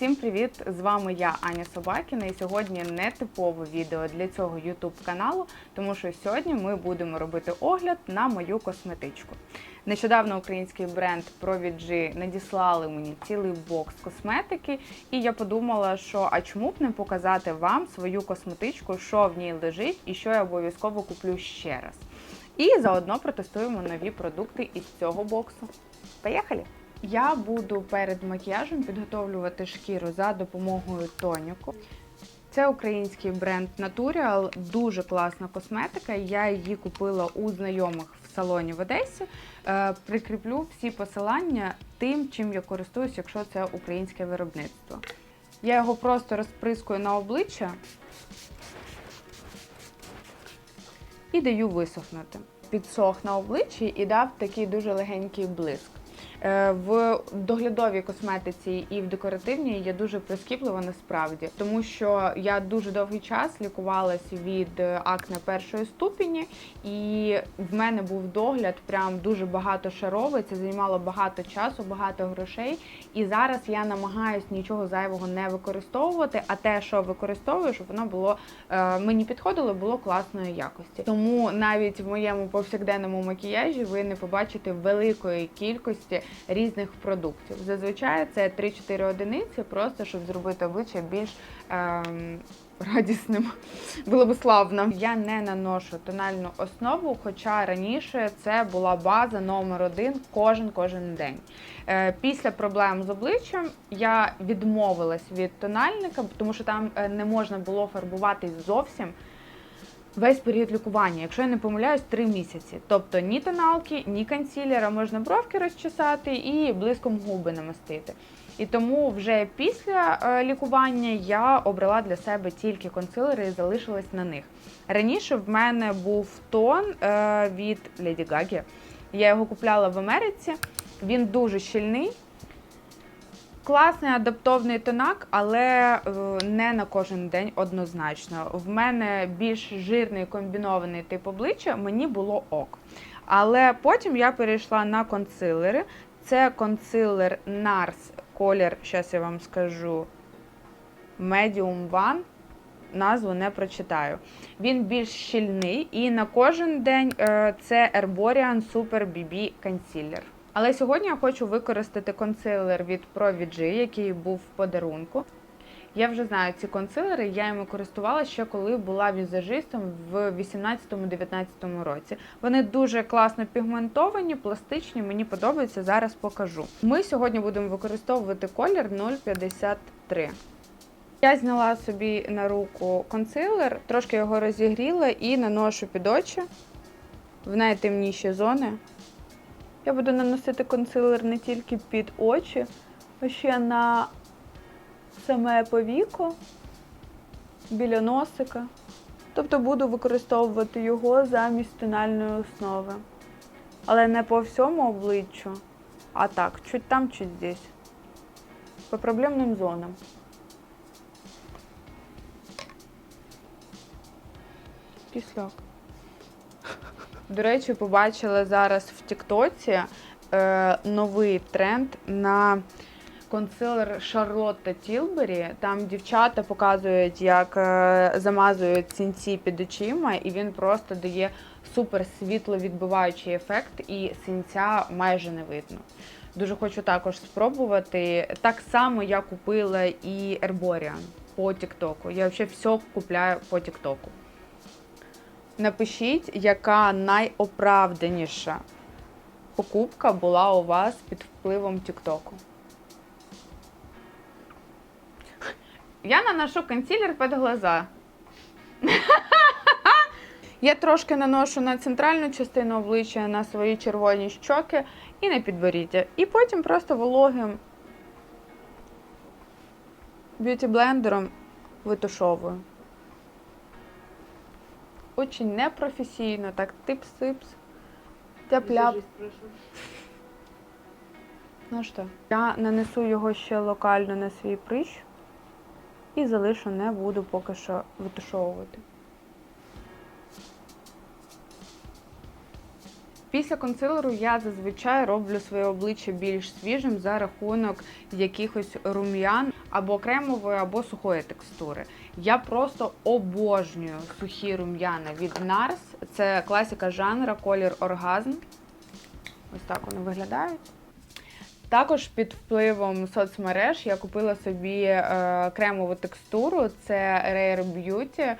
Всім привіт! З вами я, Аня Собакіна, і сьогодні не типове відео для цього YouTube каналу, тому що сьогодні ми будемо робити огляд на мою косметичку. Нещодавно український бренд ProVG надіслали мені цілий бокс косметики, і я подумала, що а чому б не показати вам свою косметичку, що в ній лежить, і що я обов'язково куплю ще раз. І заодно протестуємо нові продукти із цього боксу. Поїхали! Я буду перед макіяжем підготовлювати шкіру за допомогою тоніку. Це український бренд Naturial, дуже класна косметика. Я її купила у знайомих в салоні в Одесі. Е, Прикріплю всі посилання тим, чим я користуюсь, якщо це українське виробництво. Я його просто розприскую на обличчя і даю висохнути. Підсох на обличчі і дав такий дуже легенький блиск. Е, В доглядовій косметиці і в декоративній я дуже прискіплива насправді, тому що я дуже довгий час лікувалась від е, акне першої ступені, і в мене був догляд прям дуже багатошаровий. Це займало багато часу, багато грошей. І зараз я намагаюсь нічого зайвого не використовувати. А те, що використовую, щоб воно було е, мені підходило, було класної якості. Тому навіть в моєму повсякденному макіяжі ви не побачите великої кількості різних продуктів. Зазвичай це 3-4 одиниці, просто щоб зробити обличчя більш ем, радісним. Було б славно. Я не наношу тональну основу, хоча раніше це була база номер один кожен кожен день. Е, Після проблем з обличчям я відмовилась від тональника, тому що там е, не можна було фарбуватись зовсім. Весь період лікування, якщо я не помиляюсь, 3 місяці. Тобто ні тоналки, ні консілера, можна бровки розчесати і блиском губи намастити. І тому вже після е, лікування я обрала для себе тільки консилери і залишилась на них. Раніше в мене був тон е, від Леді Гагі. Я його купляла в Америці. Він дуже щільний. Класний адаптовний тонак, але е, не на кожен день однозначно. В мене більш жирний комбінований тип обличчя, мені було ок. Але потім я перейшла на консилери. Це консилер NARS колір, зараз я вам скажу, Medium One. Назву не прочитаю. Він більш щільний і на кожен день е, це Herborian Super BB Concealer. Але сьогодні я хочу використати консилер від ProVG, який був в подарунку. Я вже знаю ці консилери, я їми користувалася ще коли була візажистом в 18-19 році. Вони дуже класно пігментовані, пластичні, мені подобається, зараз покажу. Ми сьогодні будемо використовувати колір 053. Я зняла собі на руку консилер, трошки його розігріла і наношу під очі в найтемніші зони. Я буду наносити консилер не тільки під очі, а ще на саме повіко, біля носика. Тобто буду використовувати його замість тональної основи. Але не по всьому обличчю, а так, чуть там, чуть здесь. По проблемним зонам. Кисляк. До речі, побачила зараз в Тіктоці е, новий тренд на консилер Шарлотта Тілбері. Там дівчата показують, як е, замазують синці під очима, і він просто дає супер світловідбиваючий ефект, і синця майже не видно. Дуже хочу також спробувати. Так само я купила і Herborian по Тіктоку. Я взагалі все купляю по Тіктоку. Напишіть, яка найоправданіша покупка була у вас під впливом Тіктоку. Я наношу консилер під глаза. Я трошки наношу на центральну частину обличчя, на свої червоні щоки і на підборіддя. І потім просто вологим б'юті-блендером витушовую. Очень непрофесійно, так типс-сипс, Тяп-ляп. Ну що, я нанесу його ще локально на свій прищ і залишу, не буду поки що витушовувати. Після консилеру я зазвичай роблю своє обличчя більш свіжим за рахунок якихось рум'ян або кремової, або сухої текстури. Я просто обожнюю сухі рум'яна від NARS. Це класика жанра, колір оргазм. Ось так вони виглядають. Також під впливом соцмереж я купила собі е, кремову текстуру. Це Rare Beauty.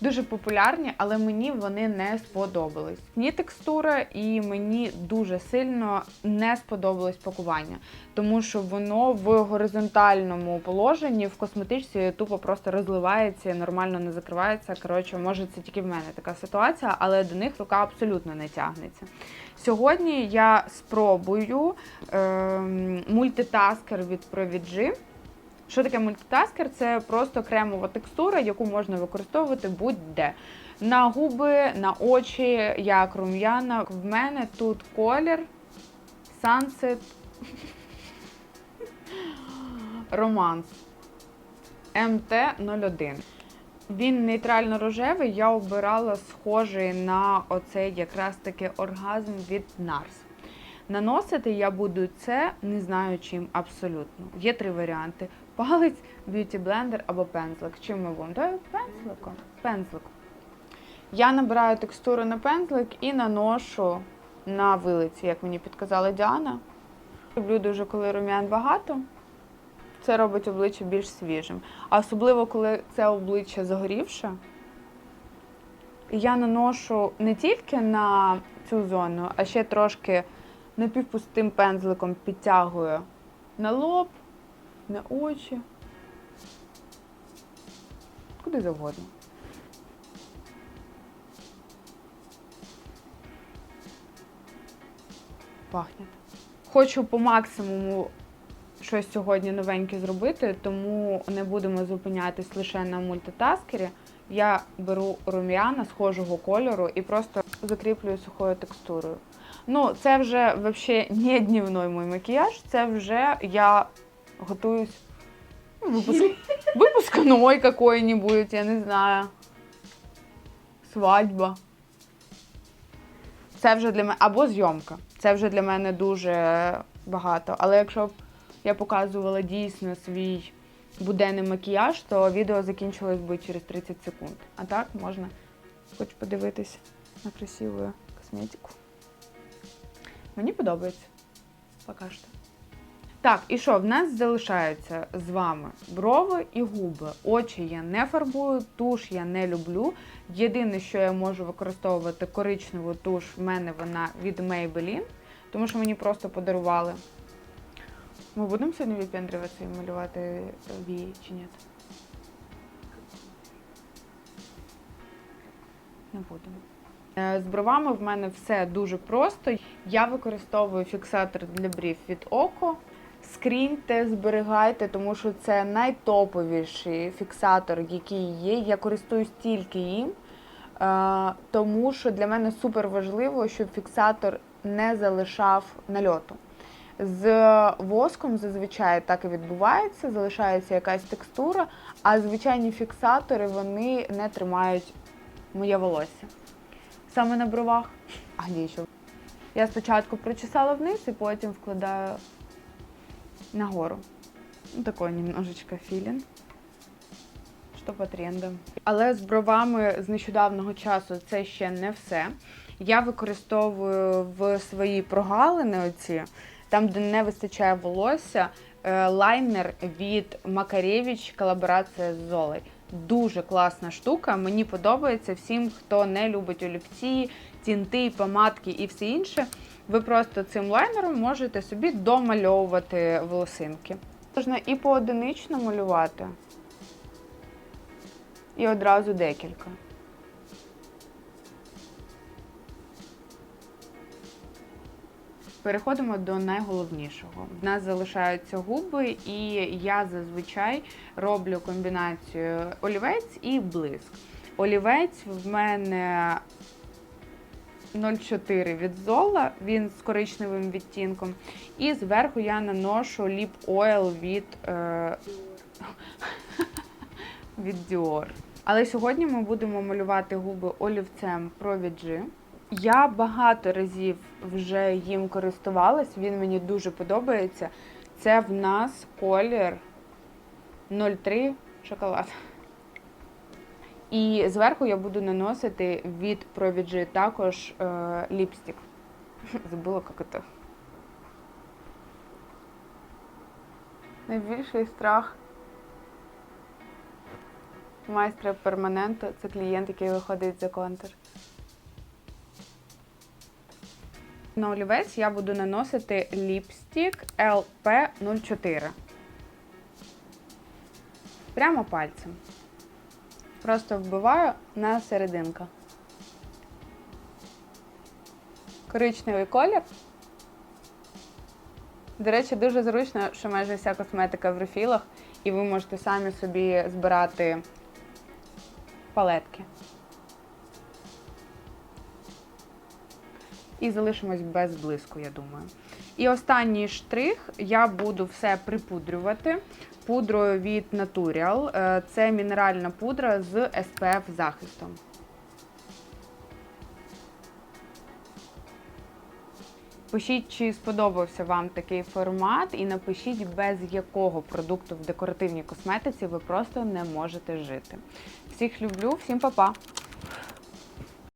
Дуже популярні, але мені вони не сподобались. Мені текстура і мені дуже сильно не сподобалось пакування, тому що воно в горизонтальному положенні в косметичці тупо просто розливається нормально не закривається. Коротше, може, це тільки в мене така ситуація, але до них рука абсолютно не тягнеться. Сьогодні я спробую е, мультитаскер від Provigy. Що таке мультитаскер? Це просто кремова текстура, яку можна використовувати будь-де. На губи, на очі, як рум'яна. В мене тут колір Sunset Romance MT01. Він нейтрально-рожевий, я обирала схожий на оцей якраз таки оргазм від NARS. Наносити я буду це не знаю чим абсолютно. Є три варіанти: палець, б'юті блендер або пензлик. Чим ми? Давай пензликом. Пензлик. Я набираю текстуру на пензлик і наношу на вилиці, як мені підказала Діана. Люблю дуже, коли рум'ян багато. Це робить обличчя більш свіжим. А особливо, коли це обличчя загорівше. Я наношу не тільки на цю зону, а ще трошки напівпустим пензликом підтягую на лоб, на очі. Куди завгодно. Пахне. Хочу по максимуму щось сьогодні новеньке зробити, тому не будемо зупинятись лише на мультитаскері. Я беру рум'яна схожого кольору і просто закріплюю сухою текстурою. Ну, це вже взагалі не днівний мій макіяж, це вже я готуюсь. ну, Випуск... Випускной какой-нибудь, я не знаю. Свадьба. Це вже для мене. Або зйомка. Це вже для мене дуже багато. Але якщо б я показувала дійсно свій буденний макіяж, то відео закінчилось би через 30 секунд. А так можна хоч подивитись на красиву косметику. Мені подобається. Поки що. Так, і що? В нас залишаються з вами брови і губи. Очі я не фарбую, туш я не люблю. Єдине, що я можу використовувати коричневу туш, в мене вона від Maybelline, тому що мені просто подарували. Ми будемо сьогодні відпендрюватися і малювати вії чи ні? Не будемо. Е, З бровами в мене все дуже просто. Я використовую фіксатор для брів від Око. Скріньте, зберігайте, тому що це найтоповіший фіксатор, який є. Я користуюсь тільки їм, е, тому що для мене супер важливо, щоб фіксатор не залишав нальоту. З воском зазвичай так і відбувається, залишається якась текстура, а звичайні фіксатори вони не тримають моє волосся. Саме на бровах. А ні, що? Я спочатку прочесала вниз і потім вкладаю нагору. Ну, такой немножечко філін. Що по трендам. Але з бровами з нещодавнього часу це ще не все. Я використовую в свої прогалини оці, там, де не вистачає волосся, е, лайнер від Макаревич колаборація з Золой. Дуже класна штука. Мені подобається всім, хто не любить олівці, тінти, помадки і все інше. Ви просто цим лайнером можете собі домальовувати волосинки. Можна і поодинично малювати, і одразу декілька. Переходимо до найголовнішого. В нас залишаються губи, і я зазвичай роблю комбінацію олівець і блиск. Олівець в мене 0,4 від Зола, він з коричневим відтінком. І зверху я наношу ліп ойл від, е... від Dior. Але сьогодні ми будемо малювати губи олівцем Provigy. Я багато разів вже їм користувалась, він мені дуже подобається. Це в нас колір 03 шоколад. І зверху я буду наносити від Prodigy також е, ліпстик. Забула, як це. Найбільший страх майстра перманенту це клієнт, який виходить за контур. На олівець я буду наносити ліпстик LP04. Прямо пальцем. Просто вбиваю на серединку. Коричневий колір. До речі, дуже зручно, що майже вся косметика в рефілах, і ви можете самі собі збирати палетки. І залишимось без блиску, я думаю. І останній штрих я буду все припудрювати пудрою від Naturial. Е, Це мінеральна пудра з SPF захистом. Пишіть, чи сподобався вам такий формат, і напишіть, без якого продукту в декоративній косметиці ви просто не можете жити. Всіх люблю, всім па-па!